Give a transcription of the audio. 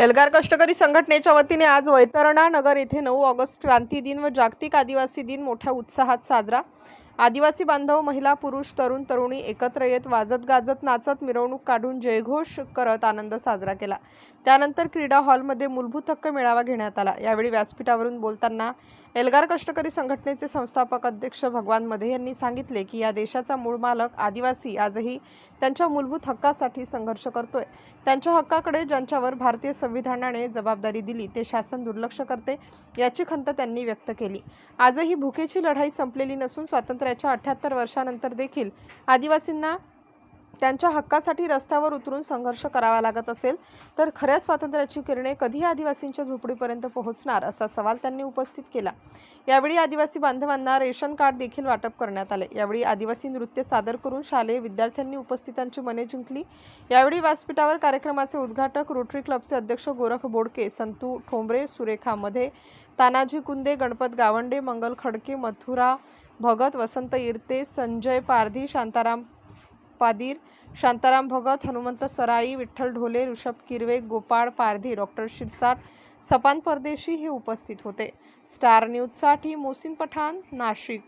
एल्गार कष्टकरी संघटनेच्या वतीने आज वैतरणा नगर येथे नऊ ऑगस्ट क्रांती दिन व जागतिक आदिवासी दिन मोठ्या उत्साहात साजरा. आदिवासी बांधव महिला पुरुष तरुण तरुणी एकत्र येत वाजत गाजत नाचत मिरवणूक काढून जयघोष करत आनंद साजरा केला. त्यानंतर क्रीडा हॉलमध्ये मूलभूत हक्क मेळावा घेण्यात आला. यावेळी व्यासपीठावरून बोलताना एल्गार कष्टकरी संघटनेचे संस्थापक अध्यक्ष भगवान मधे यांनी सांगितले की या देशाचा मूळ मालक आदिवासी आजही त्यांच्या मूलभूत हक्कासाठी संघर्ष करतोय. त्यांच्या हक्काकडे ज्यांच्यावर भारतीय संविधानाने जबाबदारी दिली ते शासन दुर्लक्ष करते याची खंत त्यांनी व्यक्त केली. आजही भुकेची लढाई संपलेली नसून स्वातंत्र्याच्या अठ्ठ्याहत्तर वर्षानंतर देखील आदिवासींना त्यांच्या हक्कासाठी रस्त्यावर उतरून संघर्ष करावा लागत असेल तर खऱ्या स्वातंत्र्याची किरणे कधी आदिवासींच्या झोपडीपर्यंत पोहोचणार असा सवाल त्यांनी उपस्थित केला. यावेळी आदिवासी बांधवांना रेशन कार्ड देखील वाटप करण्यात आले. यावेळी आदिवासी नृत्य सादर करून शालेय विद्यार्थ्यांनी उपस्थितांची मने जिंकली. यावेळी व्यासपीठावर कार्यक्रमाचे उद्घाटक रोटरी क्लबचे अध्यक्ष गोरख बोडके संतू ठोंबरे सुरेखा मध्ये तानाजी कुंदे गणपत गावंडे मंगल खडके मथुरा भगत वसंत इरते संजय पारधी शांताराम पादीर शांताराम भगत हनुमंत सराई विठ्ठल ढोले ऋषभ किरवे गोपाळ पारधी डॉक्टर शिरसाट सपान परदेशी हे उपस्थित होते. स्टार न्यूजसाठी मोसिन पठाण नाशिक.